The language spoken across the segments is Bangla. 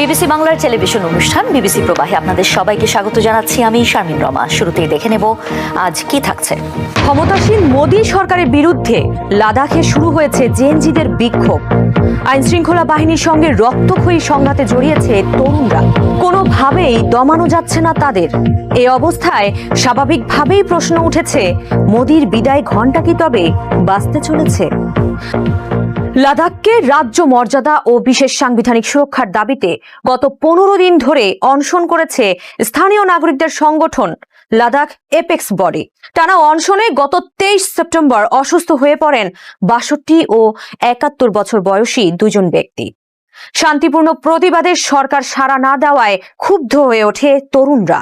বিবিসি বাংলার টেলিভিশন অনুষ্ঠান বিবিসি প্রবাহে আপনাদের সবাইকে স্বাগত জানাচ্ছি আমি শারমিন রমা। শুরুতেই দেখে নেব আজ কি থাকছে। ক্ষমতাসীন মোদী সরকারের বিরুদ্ধে লাদাখে শুরু হয়েছে জেনজিদের বিক্ষোভ। আইন শৃঙ্খলা বাহিনীর সঙ্গে রক্তক্ষয়ী সংঘাতে জড়িয়েছে তরুণরা। কোনোভাবেই দমানো যাচ্ছে না তাদের। এ অবস্থায় স্বাভাবিকভাবেই প্রশ্ন উঠেছে, মোদীর বিদায় ঘণ্টা কি তবে বাঁচতে চলেছে? লাদাখকে রাজ্য মর্যাদা ও বিশেষ সাংবিধানিক সুরক্ষার দাবিতে গত পনেরো দিন ধরে অনশন করেছে স্থানীয় নাগরিকদের সংগঠন লাদাখ এপেক্স বডি। টানা অনশনে গত তেইশ সেপ্টেম্বর অসুস্থ হয়ে পড়েন বাষট্টি ও একাত্তর বছর বয়সী দুজন ব্যক্তি। শান্তিপূর্ণ প্রতিবাদের সরকার সাড়া না দেওয়ায় ক্ষুব্ধ হয়ে ওঠে তরুণরা।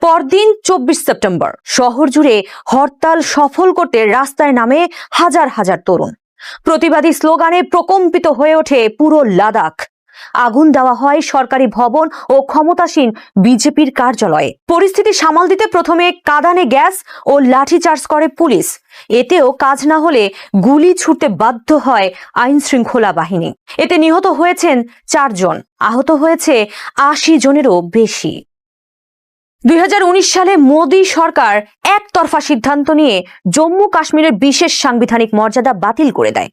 পরদিন চব্বিশ সেপ্টেম্বর, শহর জুড়ে হরতাল সফল করতে রাস্তায় নামে হাজার হাজার তরুণ। প্রতিবাদী স্লোগানে প্রকম্পিত হয়ে ওঠে পুরো লাদাখ। আগুন দেওয়া হয় সরকারি ভবন ও ক্ষমতাসীন বিজেপির কার্যালয়ে। পরিস্থিতি সামাল দিতে প্রথমে কাদানে গ্যাস ও লাঠিচার্জ করে পুলিশ। এতেও কাজ না হলে গুলি ছুটতে বাধ্য হয় আইন শৃঙ্খলা বাহিনী। এতে নিহত হয়েছেন চারজন। আহত হয়েছে আশি জনেরও বেশি। দুই সালে মোদী সরকার একতরফা সিদ্ধান্ত নিয়ে জম্মু কাশ্মীরের বিশেষ সাংবিধানিক মর্যাদা বাতিল করে দেয়।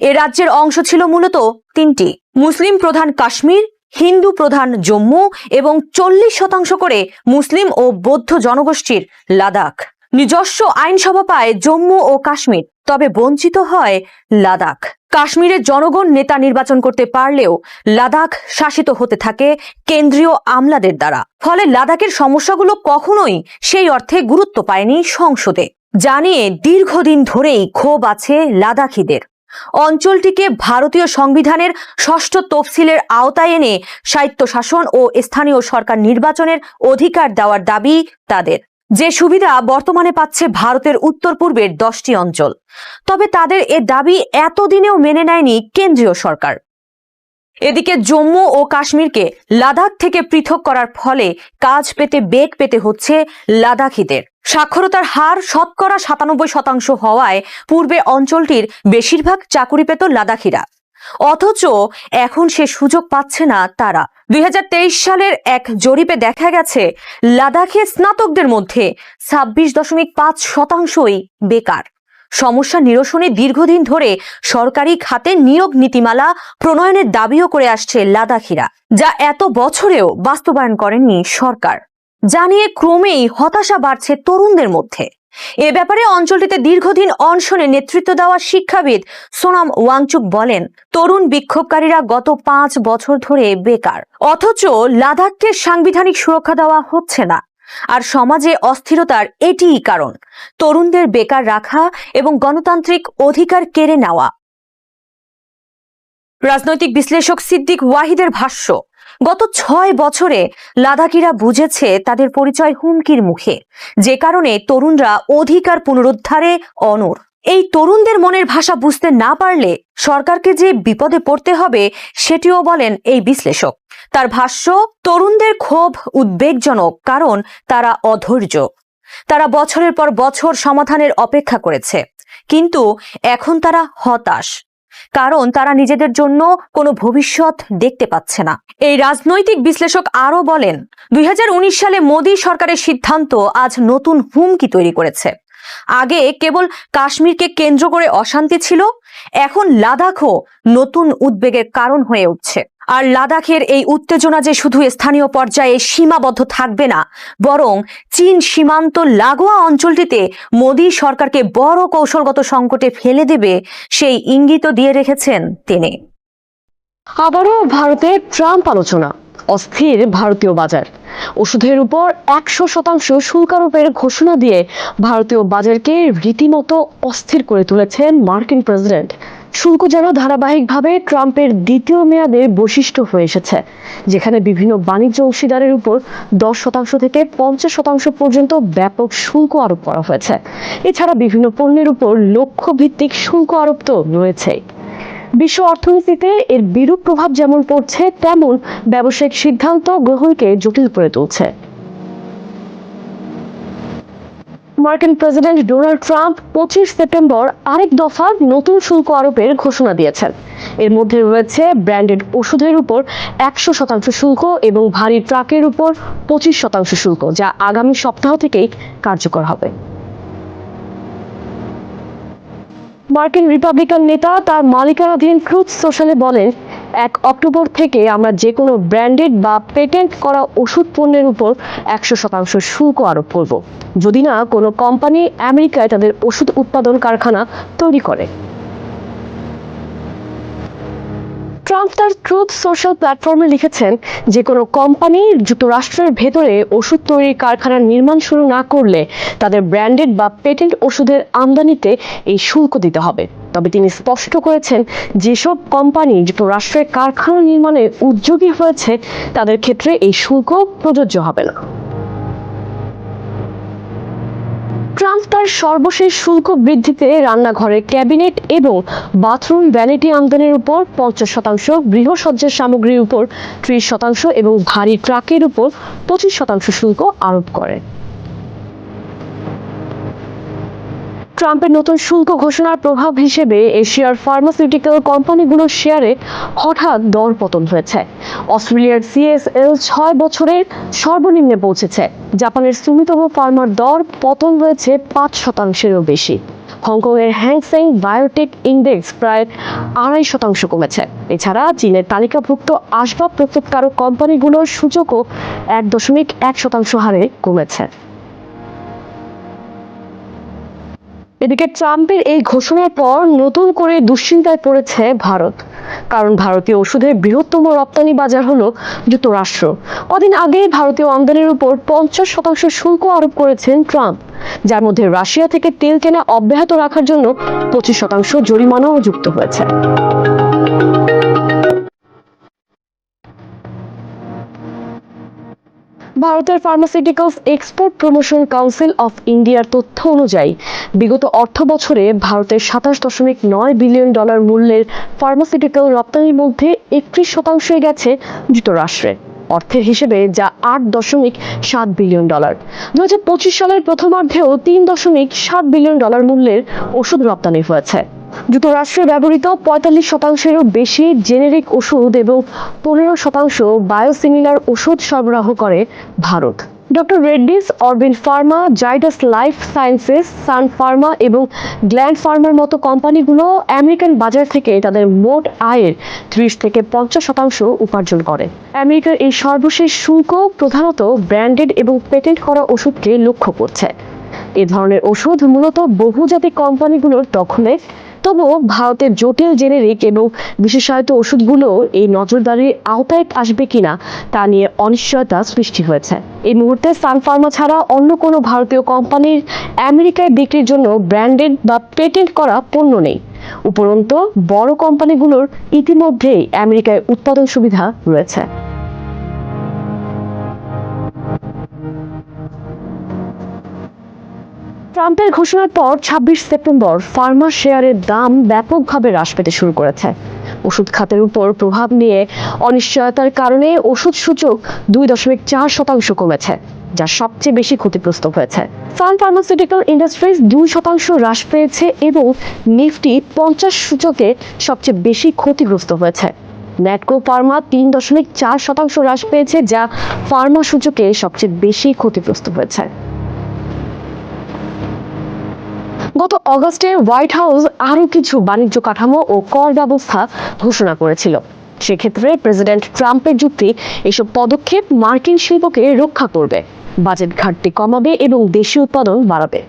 এ রাজ্যের অংশ ছিল মূলত তিনটি। মুসলিম প্রধান কাশ্মীর, হিন্দু প্রধান জম্মু এবং চল্লিশ শতাংশ করে মুসলিম ও বৌদ্ধ জনগোষ্ঠীর লাদাখ। নিজস্ব আইনসভা পায় জম্মু ও কাশ্মীর, তবে বঞ্চিত হয় লাদাখ। কাশ্মীরের জনগণ নেতা নির্বাচন করতে পারলেও লাদাখ শাসিত হতে থাকে কেন্দ্রীয় আমলাদের দ্বারা। ফলে লাদাখের সমস্যাগুলো কখনোই সেই অর্থে গুরুত্ব পায়নি সংসদে। জানিয়ে দীর্ঘদিন ধরেই ক্ষোভ আছে লাদাখিদের। অঞ্চলটিকে ভারতীয় সংবিধানের ষষ্ঠ তফসিলের আওতায় এনে স্বায়ত্তশাসন ও স্থানীয় সরকার নির্বাচনের অধিকার দেওয়ার দাবি তাদের। যে সুবিধা বর্তমানে পাচ্ছে ভারতের উত্তর পূর্বের দশটি অঞ্চল। তবে তাদের এ দাবি এতদিনেও মেনে নেয়নি কেন্দ্রীয় সরকার। এদিকে জম্মু ও কাশ্মীরকে লাদাখ থেকে পৃথক করার ফলে কাজ পেতে বেগ পেতে হচ্ছে লাদাখিদের। সাক্ষরতার হার শতকরা সাতানব্বই শতাংশ হওয়ায় পূর্বে অঞ্চলটির বেশিরভাগ চাকুরি পেত লাদাখিরা। অথচ এখন সে সুযোগ পাচ্ছে না তারা। দুই হাজার তেইশ সালের এক জরিপে দেখা গেছে, লাদাখে স্নাতকদের মধ্যে ছাব্বিশ দশমিক পাঁচ শতাংশই বেকার। সমস্যা নিরসনে দীর্ঘদিন ধরে সরকারি খাতে নিয়োগ নীতিমালা প্রণয়নের দাবিও করে আসছে লাদাখিরা, যা এত বছরেও বাস্তবায়ন করেননি সরকার। যা নিয়ে ক্রমেই হতাশা বাড়ছে তরুণদের মধ্যে। এ ব্যাপারে অঞ্চলটিতে দীর্ঘদিন অনশনে নেতৃত্ব দেওয়া শিক্ষাবিদ সোনাম ওয়াংচুক বলেন, তরুণ বিক্ষোভকারীরা গত পাঁচ বছর ধরে বেকার। অথচ লাদাখকে সাংবিধানিক সুরক্ষা দেওয়া হচ্ছে না। আর সমাজে অস্থিরতার এটিই কারণ। তরুণদের বেকার রাখা এবং গণতান্ত্রিক অধিকার কেড়ে নেওয়া। রাজনৈতিক বিশ্লেষক সিদ্দিক ওয়াহিদের ভাষ্য গত ছয় বছরে লাদাখিরা বুঝেছে তাদের পরিচয় হুমকির মুখে। যে কারণে তরুণরা অধিকার পুনরুদ্ধারে অনর এই তরুণদের মনের ভাষা বুঝতে না পারলে সরকারকে যে বিপদে পড়তে হবে, সেটিও বলেন এই বিশ্লেষক। তার ভাষ্য, তরুণদের ক্ষোভ উদ্বেগজনক কারণ তারা অধৈর্য। তারা বছরের পর বছর সমাধানের অপেক্ষা করেছে। কিন্তু এখন তারা হতাশ। কারণ তারা নিজেদের জন্য কোনো ভবিষ্যৎ দেখতে পাচ্ছে না। এই রাজনৈতিক বিশ্লেষক আরও বলেন, দুই হাজার উনিশ সালে মোদী সরকারের সিদ্ধান্ত আজ নতুন হুমকি তৈরি করেছে। আগে কেবল কাশ্মীরকে কেন্দ্র করে অশান্তি ছিল, এখন লাদাখও নতুন উদ্বেগের কারণ হয়ে উঠছে। আর লাদাখের এই উত্তেজনা যে শুধু স্থানীয় পর্যায়ে সীমাবদ্ধ থাকবে না, বরং চীন সীমান্ত লাগোয়া অঞ্চলটিতে মোদী সরকারকে বড় কৌশলগত সংকটে ফেলে দেবে সেই ইঙ্গিতও দিয়ে রেখেছেন তিনি। আবারও ভারতে ট্রাম্প আলোচনা, অস্থির ভারতীয় বাজার। ওষুধের উপর একশো শতাংশ শুল্ক আরোপের ঘোষণা দিয়ে ভারতীয় বাজারকে রীতিমতো অস্থির করে তুলেছেন মার্কিন প্রেসিডেন্ট। শুল্ক যেন ধারাবাহিকভাবে ট্রাম্পের দ্বিতীয় মেয়াদে বৈশিষ্ট্য হয়ে এসেছে, যেখানে বিভিন্ন বাণিজ্য অংশীদারের উপর দশ শতাংশ থেকে পঞ্চাশ শতাংশ পর্যন্ত ব্যাপক শুল্ক আরোপ করা হয়েছে। এছাড়া বিভিন্ন পণ্যের উপর লক্ষ্য ভিত্তিক শুল্ক আরোপ তো রয়েছেই। বিশ্ব অর্থনীতিতে এর বিরূপ প্রভাব যেমন পড়ছে, তেমন ব্যবসায়িক সিদ্ধান্ত গ্রহণকে জটিল করে তুলছে। মার্কিন প্রেসিডেন্ট ডোনাল্ড ট্রাম্প পঁচিশ সেপ্টেম্বর আরেক দফা নতুন শুল্ক আরোপের ঘোষণা দিয়েছেন। এর মধ্যে রয়েছে ব্র্যান্ডেড ওষুধের উপর একশো শতাংশ শুল্ক এবং ভারী ট্রাকের উপর পঁচিশ শতাংশ শুল্ক, যা আগামী সপ্তাহ থেকেই কার্যকর হবে। মার্কিন রিপাবলিকান নেতা তার মালিকানাধীন ট্রুথ সোশ্যালে বলেন এক অক্টোবর থেকে আমরা যে কোনো ব্র্যান্ডেড বা পেটেন্ট করা ওষুধ পণ্যের উপর একশো শতাংশ শুল্ক আরোপ করব। যদি না, কোনো কোম্পানি আমেরিকায় তাদের ওষুধ উৎপাদন কারখানা তৈরি করে। ট্রাম্প তার ট্রুথ সোশ্যাল প্ল্যাটফর্মে লিখেছেন যে কোনো কোম্পানি যুক্তরাষ্ট্রের ভেতরে ওষুধ তৈরির কারখানার নির্মাণ শুরু না করলে তাদের ব্র্যান্ডেড বা পেটেন্ট ওষুধের আমদানিতে এই শুল্ক দিতে হবে। তবে তিনি স্পষ্ট করেছেন, যেসব কোম্পানি যুক্তরাষ্ট্রের কারখানা নির্মাণে উদ্যোগী হয়েছে, তাদের ক্ষেত্রে এই শুল্ক প্রযোজ্য হবে না। ট্রাম্প তার সর্বশেষ শুল্ক বৃদ্ধিতে রান্নাঘরের ক্যাবিনেট এবং বাথরুম ভ্যানিটি আমদানির উপর পঞ্চাশ শতাংশ গৃহসজ্জার সামগ্রীর উপর ত্রিশ শতাংশ এবং ভারী ট্রাকের উপর পঁচিশ শতাংশ শুল্ক আরোপ করে। ট্রাম্পের নতুন শুল্ক ঘোষণার প্রভাব হিসেবে এশিয়ার ফার্মাসিউটিক্যাল কোম্পানিগুলোর শেয়ারে হঠাৎ দর পতন হয়েছে। অস্ট্রেলিয়ার সিএসএল ছয় বছরের সর্বনিম্নে পৌঁছেছে। জাপানের সুমিতম ফার্মার দর পতন হয়েছে পাঁচ শতাংশেরও বেশি। হংকংয়ের হ্যাংসেং বায়োটেক ইন্ডেক্স প্রায় আড়াই শতাংশ কমেছে। এছাড়া চীনের তালিকাভুক্ত আসবাব প্রস্তুতকারক কোম্পানিগুলোর সূচকও এক দশমিক এক শতাংশ হারে কমেছে। এদিকে ট্রাম্পের এই ঘোষণার পর নতুন করে দুশ্চিন্তায় পড়েছে ভারত। কারণ ভারতীয় ওষুধের বৃহত্তম রপ্তানি বাজার হলো যুক্তরাষ্ট্র। কদিন আগে ভারতীয় আমদানির উপর পঞ্চাশ শতাংশ শুল্ক আরোপ করেছেন ট্রাম্প, যার মধ্যে রাশিয়া থেকে তেল কেনা অব্যাহত রাখার জন্য পঁচিশ শতাংশ জরিমানাও যুক্ত হয়েছে। ভারতের pharmaceuticals export promotion council of ইন্ডিয়ার তথ্য অনুযায়ী, বিগত অর্থ বছরে ভারতের সাতাশ দশমিক নয় বিলিয়ন ডলার মূল্যের ফার্মাসিউটিক্যাল রপ্তানির মধ্যে একত্রিশ শতাংশই গেছে যুক্তরাষ্ট্রে। অর্থের হিসেবে যা আট দশমিক সাত বিলিয়ন ডলার। দু হাজার পঁচিশ সালের প্রথমার্ধেও তিন দশমিক সাত বিলিয়ন ডলার মূল্যের ওষুধ রপ্তানি হয়েছে। যুক্তরাষ্ট্রে ব্যবহৃত পঁয়তাল্লিশ শতাংশেরও বেশি জেনেরিক ওষুধ এবং পনেরো শতাংশ বায়োসিমিলার ওষুধ সরবরাহ করে Bharat. Doctor Reddy's, Aurobindo pharma, Zydus life sciences, Sun pharma এবং গ্ল্যান্ড ফার্মার মতো কোম্পানিগুলো আমেরিকান বাজার থেকে তাদের মোট আয়ের ত্রিশ থেকে পঞ্চাশ শতাংশ উপার্জন করে। আমেরিকার এই সর্বশেষ শুল্ক প্রধানত ব্র্যান্ডেড এবং পেটেন্ট করা ওষুধকে লক্ষ্য করছে। এ ধরনের ওষুধ মূলত বহুজাতিক কোম্পানিগুলোর দখলে তবুও ভারতের জটিল জেনেরিক এবং বিশেষায়িত ওষুধগুলো এই নজরদারির আওতায় আসবে কিনা তা নিয়ে অনিশ্চয়তা সৃষ্টি হয়েছে। এই মুহূর্তে সান ফার্মা ছাড়া অন্য কোনো ভারতীয় কোম্পানির আমেরিকায় বিক্রির জন্য ব্র্যান্ডেড বা পেটেন্ট করা পণ্য নেই। উপরন্তু, বড় কোম্পানিগুলোর ইতিমধ্যেই আমেরিকায় উৎপাদন সুবিধা রয়েছে। ট্রাম্পের ঘোষণার পর ছাব্বিশ সেপ্টেম্বর ফার্মা শেয়ারের দাম ব্যাপকভাবে হ্রাস পেতে শুরু করেছে। ওষুধ খাতের উপর প্রভাব নিয়ে অনিশ্চয়তার কারণে ওষুধ সূচক দুই দশমিক চার শতাংশ কমেছে, যা সবচেয়ে বেশি ক্ষতিগ্রস্ত হয়েছে। সান ফার্মাসিউটিক্যাল ইন্ডাস্ট্রিজ দুই শতাংশ হ্রাস পেয়েছে এবং নিফটি পঞ্চাশ সূচকে সবচেয়ে বেশি ক্ষতিগ্রস্ত হয়েছে। ন্যাটকো ফার্মা তিন দশমিক চার শতাংশ হ্রাস পেয়েছে, যা ফার্মা সূচকে সবচেয়ে বেশি ক্ষতিগ্রস্ত হয়েছে। গত অগস্টে হোয়াইট হাউস আরও কিছু বাণিজ্য কাঠামো ও কর ব্যবস্থা ঘোষণা করেছিল। সেক্ষেত্রে প্রেসিডেন্ট ট্রাম্পের যুক্তি এসব পদক্ষেপ মার্কিন শিল্পকে রক্ষা করবে, বাজেট ঘাটতি কমাবে এবং দেশীয় উৎপাদন বাড়াবে।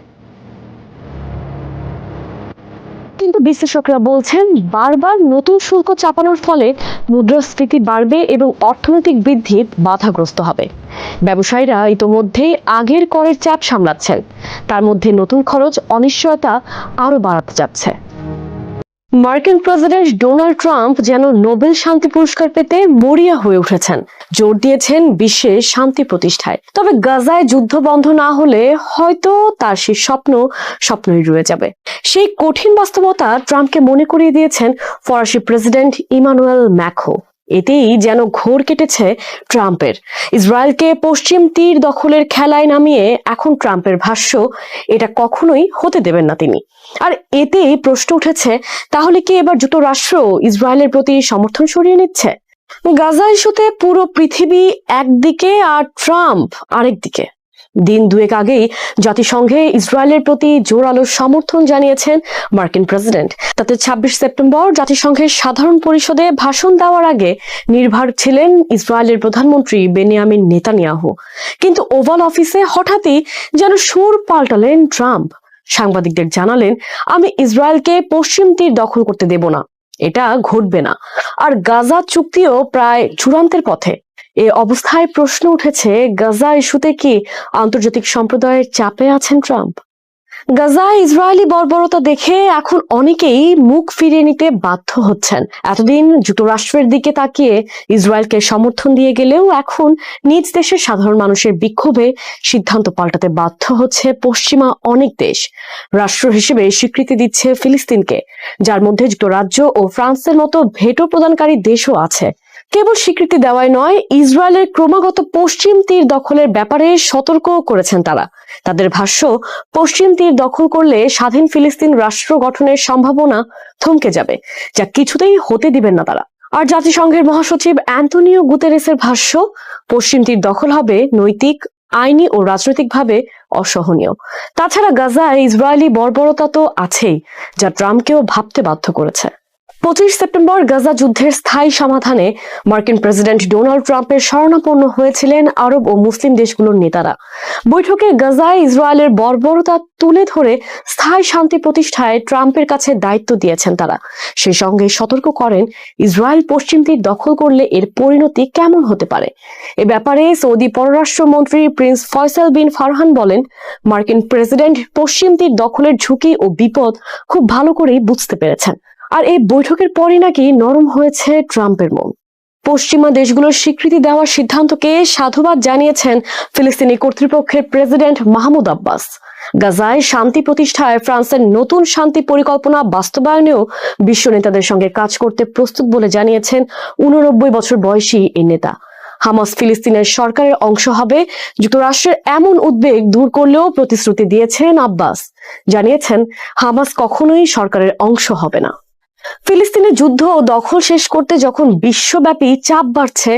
কিন্তু বিশ্লেষকরা বলছেন, বারবার নতুন শুল্ক চাপানোর ফলে মুদ্রাস্ফীতি বাড়বে এবং অর্থনৈতিক বৃদ্ধি বাধাগ্রস্ত হবে। ব্যবসায়ীরা ইতোমধ্যেই আগের করের চাপ সামলাচ্ছেন। তার মধ্যে নতুন খরচ অনিশ্চয়তা আরও বাড়াতে যাচ্ছে। মার্কিন প্রেসিডেন্ট ডোনাল্ড ট্রাম্প যেন নোবেল শান্তি পুরস্কার পেতে মরিয়া হয়ে উঠেছেন। জোর দিয়েছেন বিশ্বে শান্তি প্রতিষ্ঠায়। তবে গাজায় যুদ্ধ বন্ধ না হলে হয়তো তার সেই স্বপ্ন স্বপ্নই রয়ে যাবে। সেই কঠিন বাস্তবতা ট্রাম্পকে মনে করিয়ে দিয়েছেন ফরাসি প্রেসিডেন্ট ইমানুয়েল ম্যাখো এতেই যেন ঘোর কেটেছে ট্রাম্পের। ইসরায়েলকে পশ্চিম তীর দখলের খেলায় নামিয়ে এখন ট্রাম্পের ভাষ্য, এটা কখনোই হতে দেবেন না তিনি। আর এতেই প্রশ্ন উঠেছে, তাহলে কি এবার যুক্তরাষ্ট্র ইসরায়েলের প্রতি সমর্থন সরিয়ে নিচ্ছে? গাজা ইস্যুতে পুরো পৃথিবী একদিকে আর ট্রাম্প আরেকদিকে। দিন দুয়েক আগেই জাতিসংঘে ইসরায়েলের প্রতি জোরালো সমর্থন জানিয়েছেন মার্কিন প্রেসিডেন্ট। তাতে ছাব্বিশ সেপ্টেম্বর জাতিসংঘের সাধারণ পরিষদে ভাষণ দেওয়ার আগে নির্ভর ছিলেন ইসরায়েলের প্রধানমন্ত্রী বেনিয়ামিন নেতানিয়াহু। কিন্তু ওভাল অফিসে হঠাৎই যেন সুর পাল্টালেন ট্রাম্প। সাংবাদিকদের জানালেন, আমি ইসরায়েলকে পশ্চিম তীর দখল করতে দেব না। এটা ঘটবে না। আর গাজা চুক্তিও প্রায় চূড়ান্তের পথে। এ অবস্থায় প্রশ্ন উঠেছে, গাজা ইস্যুতে কি আন্তর্জাতিক সম্প্রদায়ের চাপে আছেন ট্রাম্প? গাজা, ইসরায়েলি বর্বরতা দেখে এখন অনেকেই মুখ ফিরিয়ে নিতে বাধ্য হচ্ছেন। এতদিন যুক্তরাষ্ট্রের দিকে তাকিয়ে ইসরায়েলকে সমর্থন দিয়ে গেলেও এখন নিজ দেশের সাধারণ মানুষের বিক্ষোভে সিদ্ধান্ত পাল্টাতে বাধ্য হচ্ছে পশ্চিমা অনেক দেশ। রাষ্ট্র হিসেবে স্বীকৃতি দিচ্ছে ফিলিস্তিনকে, যার মধ্যে যুক্তরাজ্য ও ফ্রান্সের মতো ভেটো প্রদানকারী দেশও আছে। কেবল স্বীকৃতি দেওয়াই নয়, ইসরায়েলের ক্রমাগত পশ্চিম তীর দখলের ব্যাপারে সতর্কও করেছেন তারা। তাদের ভাষ্য, পশ্চিম তীর দখল করলে স্বাধীন ফিলিস্তিন রাষ্ট্র গঠনের সম্ভাবনা থমকে যাবে, যা কিছুতেই হতে দিবেন না তারা। আর জাতিসংঘের মহাসচিব অ্যান্টনিও গুতেরেসের ভাষ্য, পশ্চিম তীর দখল হবে নৈতিক, আইনি ও রাজনৈতিকভাবে অসহনীয়। তাছাড়া গাজায় ইসরায়েলি বর্বরতা তো আছেই, যা ট্রাম্পকেও ভাবতে বাধ্য করেছে। পঁচিশ সেপ্টেম্বর গাজা যুদ্ধের স্থায়ী সমাধানে মার্কিন প্রেসিডেন্ট ডোনাল্ড ট্রাম্পের শরণাপন্ন হয়েছিলেন আরব ও মুসলিম দেশগুলোর নেতারা। বৈঠকে গাজায় ইসরায়েলের বর্বরতা তুলে ধরে স্থায়ী শান্তি প্রতিষ্ঠায় ট্রাম্পের কাছে দায়িত্ব দিয়েছেন তারা। সেই সঙ্গে সতর্ক করেন, ইসরায়েল পশ্চিম তীর দখল করলে এর পরিণতি কেমন হতে পারে? এ ব্যাপারে সৌদি পররাষ্ট্রমন্ত্রী প্রিন্স ফয়সাল বিন ফারহান বলেন, মার্কিন প্রেসিডেন্ট পশ্চিম তীর দখলের ঝুঁকি ও বিপদ খুব ভালো করেই বুঝতে পেরেছেন। আর এই বৈঠকের পরই নাকি নরম হয়েছে ট্রাম্পের মন। পশ্চিমা দেশগুলোর স্বীকৃতি দেওয়ার সিদ্ধান্তকে সাধুবাদ জানিয়েছেন ফিলিস্তিনি কর্তৃপক্ষের প্রেসিডেন্ট মাহমুদ আব্বাস। গাজায় শান্তি প্রতিষ্ঠায় ফ্রান্সের নতুন শান্তি পরিকল্পনা বাস্তবায়নেও বিশ্ব নেতাদের সঙ্গে কাজ করতে প্রস্তুত বলে জানিয়েছেন উননব্বই বছর বয়সী এই নেতা। হামাস ফিলিস্তিনের সরকারের অংশ হবে, যুক্তরাষ্ট্রের এমন উদ্বেগ দূর করলেও প্রতিশ্রুতি দিয়েছেন আব্বাস। জানিয়েছেন, হামাস কখনোই সরকারের অংশ হবে না। ফিলিস্তিনের যুদ্ধ ও দখল শেষ করতে যখন বিশ্বব্যাপী চাপ বাড়ছে,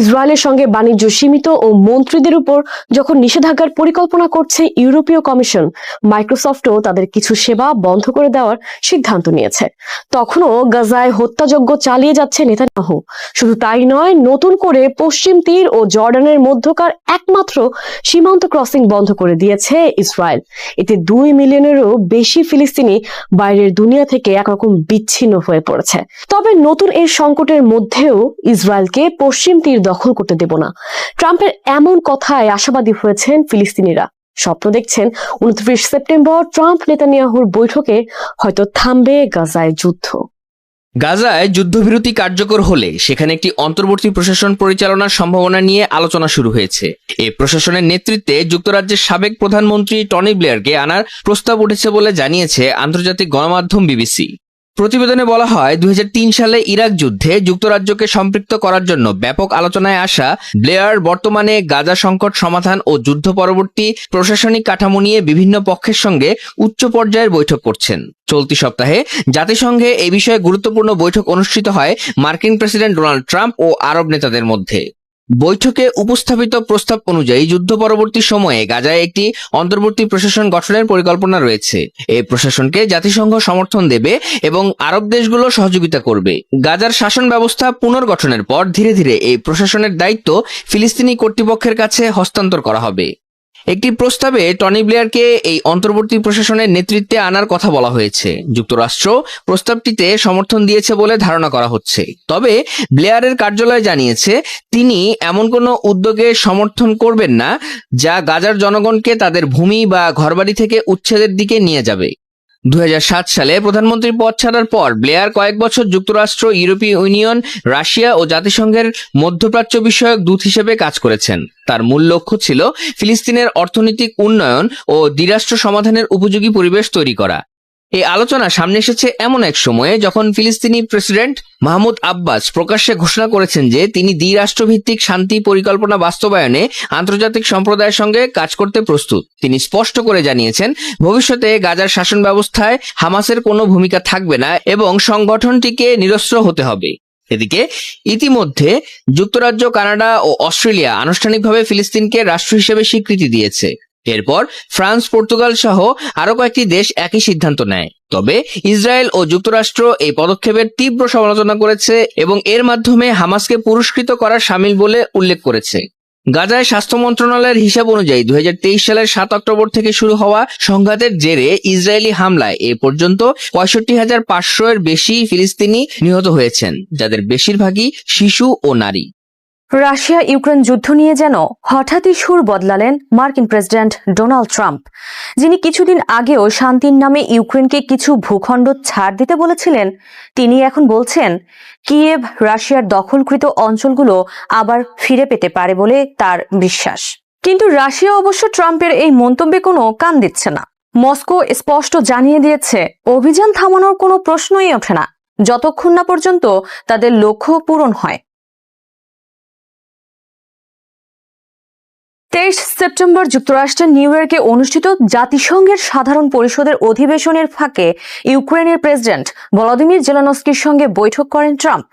ইসরায়েলের সঙ্গে বাণিজ্য সীমিত ও মন্ত্রীদের উপর যখন নিষেধাজ্ঞার পরিকল্পনা করছে ইউরোপীয় কমিশন, মাইক্রোসফটও তাদের কিছু সেবা বন্ধ করে দেওয়ার সিদ্ধান্ত নিয়েছে। তখনও গাজায় হত্যাযজ্ঞ চালিয়ে যাচ্ছে নেতানিয়াহু। শুধু তাই নয়, নতুন করে পশ্চিম তীর ও জর্ডানের মধ্যকার একমাত্র সীমান্ত ক্রসিং বন্ধ করে দিয়েছে ইসরায়েল। এতে দুই মিলিয়নেরও বেশি ফিলিস্তিনি বাইরের দুনিয়া থেকে একরকম বিচ্ছিন্ন হয়ে পড়েছে। তবে নতুন এই সংকটের মধ্যেও ইসরায়েলকে পশ্চিম তীর দখল করতে দেব না। ট্রাম্পের এমন কথায় আশাবাদী হয়েছেন ফিলিস্তিনিরা। স্বপ্ন দেখছেন উনত্রিশ সেপ্টেম্বর ট্রাম্প নেতানিয়াহুর বৈঠকে হয়তো থামবে গাজায় যুদ্ধ। গাজায় যুদ্ধবিরতি কার্যকর হলে সেখানে একটি অন্তর্বর্তী প্রশাসন পরিচালনার সম্ভাবনা নিয়ে আলোচনা শুরু হয়েছে। এই প্রশাসনের নেতৃত্বে যুক্তরাজ্যের সাবেক প্রধানমন্ত্রী টনি ব্লেয়ারকে আনার প্রস্তাব উঠেছে বলে জানিয়েছে আন্তর্জাতিক গণমাধ্যম বিবিসি। প্রতিবেদনে বলা হয়, দুই হাজার তিন সালে ইরাক যুদ্ধে যুক্তরাজ্যকে সম্পৃক্ত করার জন্য ব্যাপক আলোচনায় আসা ব্লেয়ার, বর্তমানে গাজা সংকট সমাধান ও যুদ্ধ পরবর্তী প্রশাসনিক কাঠামো নিয়ে বিভিন্ন পক্ষের সঙ্গে উচ্চ পর্যায়ের বৈঠক করছেন। চলতি সপ্তাহে জাতিসংঘে এ বিষয়ে গুরুত্বপূর্ণ বৈঠক অনুষ্ঠিত হয় মার্কিন প্রেসিডেন্ট ডোনাল্ড ট্রাম্প ও আরব নেতাদের মধ্যে। বৈঠকে উপস্থাপিত প্রস্তাব অনুযায়ী যুদ্ধ পরবর্তী সময়ে গাজায় একটি অন্তর্বর্তী প্রশাসন গঠনের পরিকল্পনা রয়েছে। এই প্রশাসনকে জাতিসংঘ সমর্থন দেবে এবং আরব দেশগুলো সহযোগিতা করবে। গাজার শাসন ব্যবস্থা পুনর্গঠনের পর ধীরে ধীরে এই প্রশাসনের দায়িত্ব ফিলিস্তিনি কর্তৃপক্ষের কাছে হস্তান্তর করা হবে। একটি প্রস্তাবে টনি ব্লেয়ারকে এই অন্তর্বর্তী প্রশাসনের নেতৃত্বে আনার কথা বলা হয়েছে। যুক্তরাষ্ট্র প্রস্তাবটিতে সমর্থন দিয়েছে বলে ধারণা করা হচ্ছে। তবে ব্লেয়ারের কার্যালয় জানিয়েছে, তিনি এমন কোনো উদ্যোগে সমর্থন করবেন না, যা গাজার জনগণকে তাদের ভূমি বা ঘরবাড়ি থেকে উচ্ছেদের দিকে নিয়ে যাবে। দু হাজার সাত সালে প্রধানমন্ত্রী পদ ছাড়ার পর ব্লেয়ার কয়েক বছর যুক্তরাষ্ট্র, ইউরোপীয় ইউনিয়ন, রাশিয়া ও জাতিসংঘের মধ্যপ্রাচ্য বিষয়ক দূত হিসেবে কাজ করেছেন। তার মূল লক্ষ্য ছিল ফিলিস্তিনের অর্থনৈতিক উন্নয়ন ও দ্বিরাষ্ট্র সমাধানের উপযোগী পরিবেশ তৈরি করা। এই আলোচনা সামনে এসেছে এমন এক সময়ে যখন ফিলিস্তিনি প্রেসিডেন্ট মাহমুদ আব্বাস প্রকাশ্যে ঘোষণা করেছেন যে তিনি দ্বিরাষ্ট্রভিত্তিক শান্তি পরিকল্পনা বাস্তবায়নে আন্তর্জাতিক সম্প্রদায়ের সঙ্গে কাজ করতে প্রস্তুত। তিনি স্পষ্ট করে জানিয়েছেন, ভবিষ্যতে গাজার শাসন ব্যবস্থায় হামাসের কোনো ভূমিকা থাকবে না এবং সংগঠনটিকে নিরস্ত্র হতে হবে। এদিকে, ইতিমধ্যে যুক্তরাজ্য, কানাডা ও অস্ট্রেলিয়া আনুষ্ঠানিকভাবে ফিলিস্তিনকে রাষ্ট্র হিসেবে স্বীকৃতি দিয়েছে। এরপর ফ্রান্স, পর্তুগাল সহ আরও কয়েকটি দেশ একই সিদ্ধান্ত নেয়। তবে ইসরায়েল ও যুক্তরাষ্ট্র এই পদক্ষেপের তীব্র সমালোচনা করেছে এবং এর মাধ্যমে হামাসকে পুরস্কৃত করা সামিল বলে উল্লেখ করেছে। গাজায় স্বাস্থ্য মন্ত্রণালয়ের হিসাব অনুযায়ী দুই হাজার তেইশ সালের সাত অক্টোবর থেকে শুরু হওয়া সংঘাতের জেরে ইসরায়েলি হামলায় এ পর্যন্ত পঁয়ষট্টি হাজার পাঁচশো এর বেশি ফিলিস্তিনি নিহত হয়েছেন, যাদের বেশিরভাগই শিশু ও নারী। রাশিয়া ইউক্রেন যুদ্ধ নিয়ে যেন হঠাৎই সুর বদলালেন মার্কিন প্রেসিডেন্ট ডোনাল্ড ট্রাম্প, যিনি কিছুদিন আগেও শান্তির নামে ইউক্রেনকে কিছু ভূখণ্ড ছাড় দিতে বলেছিলেন। তিনি এখন বলছেন, কিয়েভ রাশিয়ার দখলকৃত অঞ্চলগুলো আবার ফিরে পেতে পারে বলে তার বিশ্বাস। কিন্তু রাশিয়া অবশ্য ট্রাম্পের এই মন্তব্যে কোনো কান দিচ্ছে না। মস্কো স্পষ্ট জানিয়ে দিয়েছে, অভিযান থামানোর কোনো প্রশ্নই ওঠে না। যতক্ষণ না পর্যন্ত তাদের লক্ষ্য পূরণ হয়। তেইশ সেপ্টেম্বর যুক্তরাষ্ট্রের নিউ ইয়র্কে অনুষ্ঠিত জাতিসংঘের সাধারণ পরিষদের অধিবেশনের ফাঁকে ইউক্রেনের প্রেসিডেন্ট ভলোদিমির জেলানস্কির সঙ্গে বৈঠক করেন ট্রাম্প।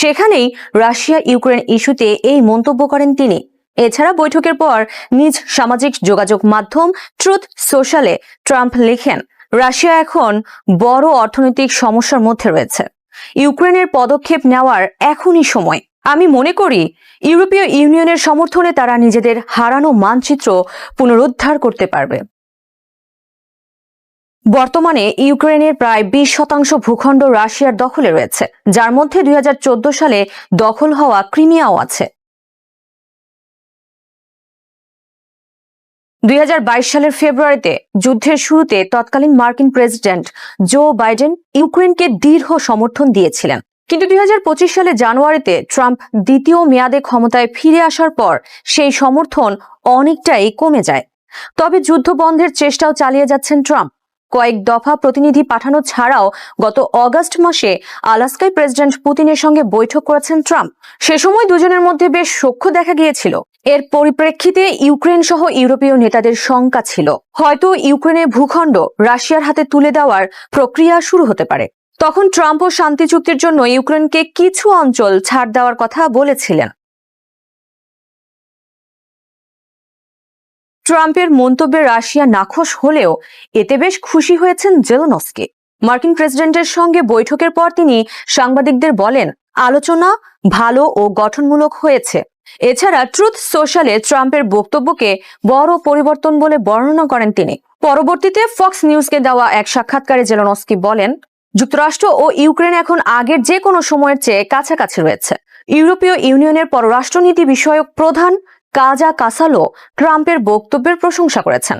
সেখানেই রাশিয়া ইউক্রেন ইস্যুতে এই মন্তব্য করেন তিনি। এছাড়া বৈঠকের পর নিজ সামাজিক যোগাযোগ মাধ্যম ট্রুথ সোশ্যালে ট্রাম্প লেখেন, রাশিয়া এখন বড় অর্থনৈতিক সমস্যার মধ্যে রয়েছে। ইউক্রেনের পদক্ষেপ নেওয়ার এখনই সময়। আমি মনে করি, ইউরোপীয় ইউনিয়নের সমর্থনে তারা নিজেদের হারানো মানচিত্র পুনরুদ্ধার করতে পারবে। বর্তমানে ইউক্রেনের প্রায় বিশ শতাংশ ভূখণ্ড রাশিয়ার দখলে রয়েছে, যার মধ্যে দুই হাজার চোদ্দ সালে দখল হওয়া ক্রিমিয়াও আছে। দুই হাজার বাইশ সালের ফেব্রুয়ারিতে যুদ্ধের শুরুতে তৎকালীন মার্কিন প্রেসিডেন্ট জো বাইডেন ইউক্রেনকে দৃঢ় সমর্থন দিয়েছিলেন। কিন্তু দুই হাজার পঁচিশ সালে জানুয়ারিতে ট্রাম্প দ্বিতীয় মেয়াদে ক্ষমতায় ফিরে আসার পর সেই সমর্থন অনেকটাই কমে যায়। তবে যুদ্ধ বন্ধের চেষ্টাও চালিয়ে যাচ্ছেন ট্রাম্প। কয়েক দফা প্রতিনিধি পাঠানো ছাড়াও গত অগস্ট মাসে আলাস্কায় প্রেসিডেন্ট পুতিনের সঙ্গে বৈঠক করেছেন ট্রাম্প। সে সময় দুজনের মধ্যে বেশ সখ্য দেখা গিয়েছিল। এর পরিপ্রেক্ষিতে ইউক্রেন সহ ইউরোপীয় নেতাদের শঙ্কা ছিল। হয়তো ইউক্রেনের ভূখণ্ড রাশিয়ার হাতে তুলে দেওয়ার প্রক্রিয়া শুরু হতে পারে। তখন ট্রাম্পও শান্তি চুক্তির জন্য ইউক্রেনকে কিছু অঞ্চল ছাড় দেওয়ার কথা বলেছিলেন। ট্রাম্পের মন্তব্যে রাশিয়া নাখোশ হলেও এতে বেশ খুশি হয়েছেন জেলনস্কি। মার্কিন প্রেসিডেন্টের সঙ্গে বৈঠকের পর তিনি সাংবাদিকদের বলেন, আলোচনা ভালো ও গঠনমূলক হয়েছে। এছাড়া ট্রুথ সোশ্যালে ট্রাম্পের বক্তব্যকে বড় পরিবর্তন বলে বর্ণনা করেন তিনি। পরবর্তীতে ফক্স নিউজকে দেওয়া এক সাক্ষাৎকারে জেলনস্কি বলেন যুক্তরাষ্ট্র ও ইউক্রেন এখন আগের যে কোনো সময়ের চেয়ে কাছাকাছি রয়েছে। ইউরোপীয় ইউনিয়নের পররাষ্ট্রনীতি বিষয়ক প্রধান কাজা কাসালো ট্রাম্পের বক্তব্যের প্রশংসা করেছেন।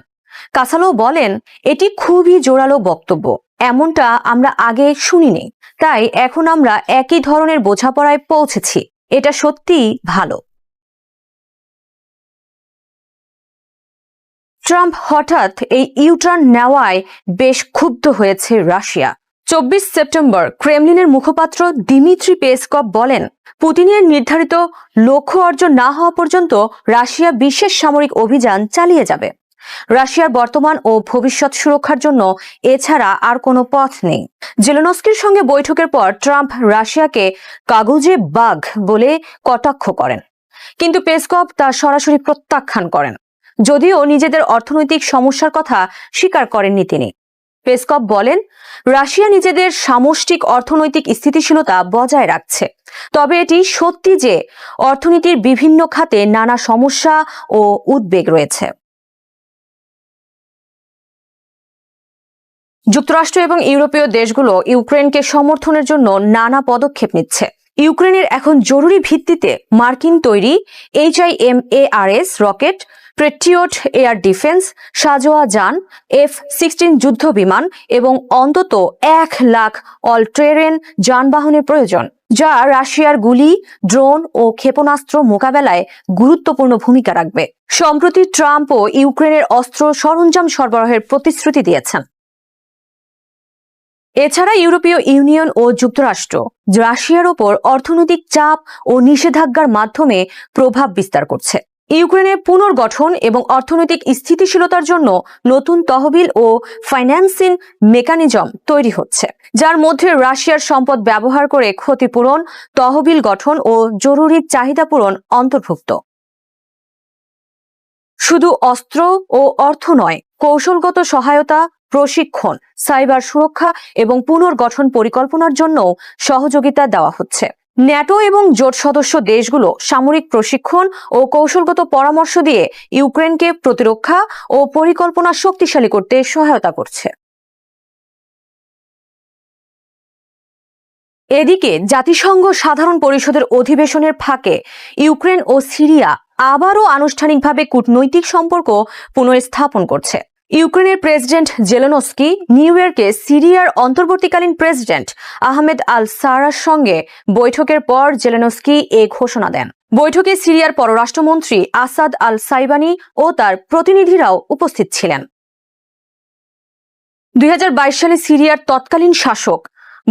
কাসালো বলেন, এটি খুবই জোরালো বক্তব্য। এমনটা আমরা আগে শুনিনি। তাই এখন আমরা একই ধরনের বোঝাপড়ায় পৌঁছেছি। এটা সত্যিই ভালো। ট্রাম্প হঠাৎ এই ইউটার্ন নেওয়ায় বেশ ক্ষুব্ধ হয়েছে রাশিয়া। চব্বিশ সেপ্টেম্বর ক্রেমলিনের মুখপাত্র দিমিত্রি পেসকপ বলেন, পুতিনের নির্ধারিত লক্ষ্য অর্জন না হওয়া পর্যন্ত রাশিয়া বিশেষ সামরিক অভিযান চালিয়ে যাবে। রাশিয়ার বর্তমান ও ভবিষ্যৎ সুরক্ষার জন্য এছাড়া আর কোনো পথ নেই। জেলেনস্কির সঙ্গে বৈঠকের পর ট্রাম্প রাশিয়াকে কাগজে বাঘ বলে কটাক্ষ করেন। কিন্তু পেসকপ তা সরাসরি প্রত্যাখ্যান করেন। যদিও নিজেদের অর্থনৈতিক সমস্যার কথা স্বীকার করেননি তিনি। পেসকপ বলেন, রাশিয়া নিজেদের সামষ্টিক অর্থনৈতিক স্থিতিশীলতা বজায় রাখছে। তবে এটি সত্যি যে অর্থনীতির বিভিন্ন খাতে নানা সমস্যা ও উদ্বেগ রয়েছে। যুক্তরাষ্ট্র এবং ইউরোপীয় দেশগুলো ইউক্রেনকে সমর্থনের জন্য নানা পদক্ষেপ নিচ্ছে। ইউক্রেনের এখন জরুরি ভিত্তিতে মার্কিন তৈরি HIMARS rocket Patriot air defence সাজোয়া যান এফ সিক্সটিন যুদ্ধ বিমান এবং অন্তত এক লাখ অল ট্রেরেন যানবাহনের প্রয়োজন, যা রাশিয়ার গুলি ড্রোন ও ক্ষেপণাস্ত্র মোকাবেলায় গুরুত্বপূর্ণ ভূমিকা রাখবে। সম্প্রতি ট্রাম্পও ইউক্রেনের অস্ত্র সরঞ্জাম সরবরাহের প্রতিশ্রুতি দিয়েছেন। এছাড়া ইউরোপীয় ইউনিয়ন ও যুক্তরাষ্ট্র, রাশিয়ার ওপর অর্থনৈতিক চাপ ও নিষেধাজ্ঞার মাধ্যমে প্রভাব বিস্তার করছে। ইউক্রেনের পুনর্গঠন এবং অর্থনৈতিক স্থিতিশীলতার জন্য নতুন তহবিল ও ফাইন্যান্সিং মেকানিজম তৈরি হচ্ছে, যার মধ্যে রাশিয়ার সম্পদ ব্যবহার করে ক্ষতিপূরণ, তহবিল গঠন ও জরুরি চাহিদা পূরণ অন্তর্ভুক্ত। শুধু অস্ত্র ও অর্থ নয়, কৌশলগত সহায়তা, প্রশিক্ষণ, সাইবার সুরক্ষা এবং পুনর্গঠন পরিকল্পনার জন্য সহযোগিতা দেওয়া হচ্ছে। ন্যাটো এবং জোট সদস্য দেশগুলো সামরিক প্রশিক্ষণ ও কৌশলগত পরামর্শ দিয়ে ইউক্রেনকে প্রতিরক্ষা ও পরিকল্পনা শক্তিশালী করতে সহায়তা করছে। এদিকে জাতিসংঘ সাধারণ পরিষদের অধিবেশনের ফাঁকে ইউক্রেন ও সিরিয়া আবারও আনুষ্ঠানিকভাবে কূটনৈতিক সম্পর্ক পুনঃস্থাপন করছে। ইউক্রেনের প্রেসিডেন্ট জেলেনস্কি, নিউ ইয়র্কে সিরিয়ার অন্তর্বর্তীকালীন প্রেসিডেন্ট আহমেদ আল সারার সঙ্গে বৈঠকের পর জেলেনস্কি এ ঘোষণা দেন। বৈঠকে সিরিয়ার পররাষ্ট্রমন্ত্রী আসাদ আল সাইবানি ও তার প্রতিনিধিরাও উপস্থিত ছিলেন। দুই হাজার বাইশ সালে সিরিয়ার তৎকালীন শাসক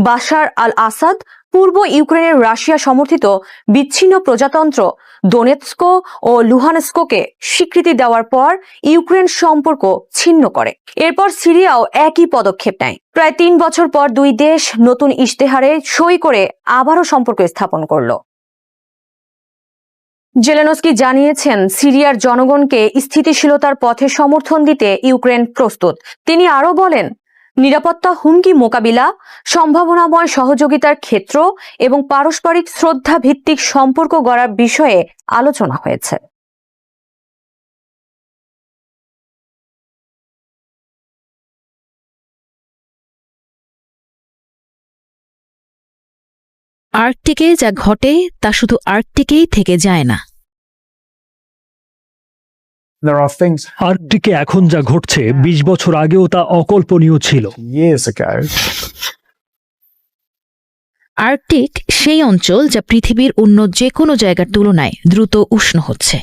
বাশার আল আসাদ, পূর্ব ইউক্রেনের রাশিয়া সমর্থিত বিচ্ছিন্ন প্রজাতন্ত্র দোনেৎস্কো ও লুহানস্কোকে স্বীকৃতি দেওয়ার পর ইউক্রেন সম্পর্ক ছিন্ন করে। এরপর সিরিয়াও একই পদক্ষেপ নেয়। প্রায় তিন বছর পর দুই দেশ নতুন ইশতেহারে সই করে আবারও সম্পর্ক স্থাপন করল। জেলেনস্কি জানিয়েছেন, সিরিয়ার জনগণকে স্থিতিশীলতার পথে সমর্থন দিতে ইউক্রেন প্রস্তুত। তিনি আরও বলেন নিরাপত্তা হুমকি মোকাবিলা, সম্ভাবনাময় সহযোগিতার ক্ষেত্র এবং পারস্পরিক শ্রদ্ধা ভিত্তিক সম্পর্ক গড়ার বিষয়ে আলোচনা হয়েছে। আর্কটিকে যা ঘটে তা শুধু আর্কটিকেই থেকে যায় না। আর্কটিকে এখন যা ঘটছে বিশ বছর আগেও তা অকল্পনীয় ছিল। আর্কটিক সেই অঞ্চল যা পৃথিবীর অন্য যে কোনো জায়গার তুলনায় দ্রুত উষ্ণ হচ্ছে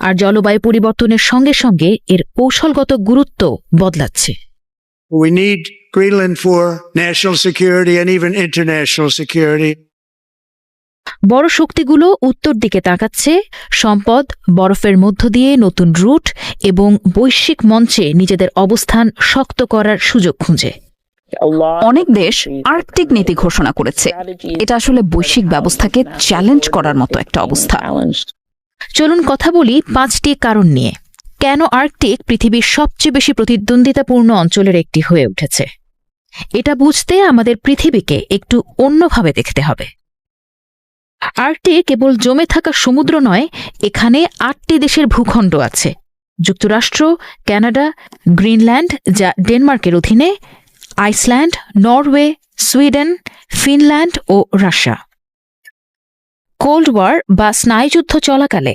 আর জলবায়ু পরিবর্তনের সঙ্গে সঙ্গে এর কৌশলগত গুরুত্ব বদলাচ্ছে। We need Greenland for national security and even international security. বড় শক্তিগুলো উত্তর দিকে তাকাচ্ছে সম্পদ বরফের মধ্য দিয়ে নতুন রুট এবং বৈশ্বিক মঞ্চে নিজেদের অবস্থান শক্ত করার সুযোগ খুঁজে। অনেক দেশ আর্কটিক নীতি ঘোষণা করেছে। এটা আসলে বৈশ্বিক ব্যবস্থাকে চ্যালেঞ্জ করার মতো একটা অবস্থা। চলুন কথা বলি পাঁচটি কারণ নিয়ে। কেন আর্কটিক পৃথিবীর সবচেয়ে বেশি প্রতিদ্বন্দ্বিতাপূর্ণ অঞ্চলের একটি হয়ে উঠেছে? এটা বুঝতে আমাদের পৃথিবীকে একটু অন্যভাবে দেখতে হবে। আর্কটিক কেবল জমে থাকা সমুদ্র নয়, এখানে আটটি দেশের ভূখণ্ড আছে। যুক্তরাষ্ট্র, ক্যানাডা, গ্রিনল্যান্ড, যা ডেনমার্কের অধীনে, আইসল্যান্ড, নরওয়ে, সুইডেন, ফিনল্যান্ড ও রাশিয়া। কোল্ড ওয়ার বা স্নায়ুযুদ্ধ চলাকালে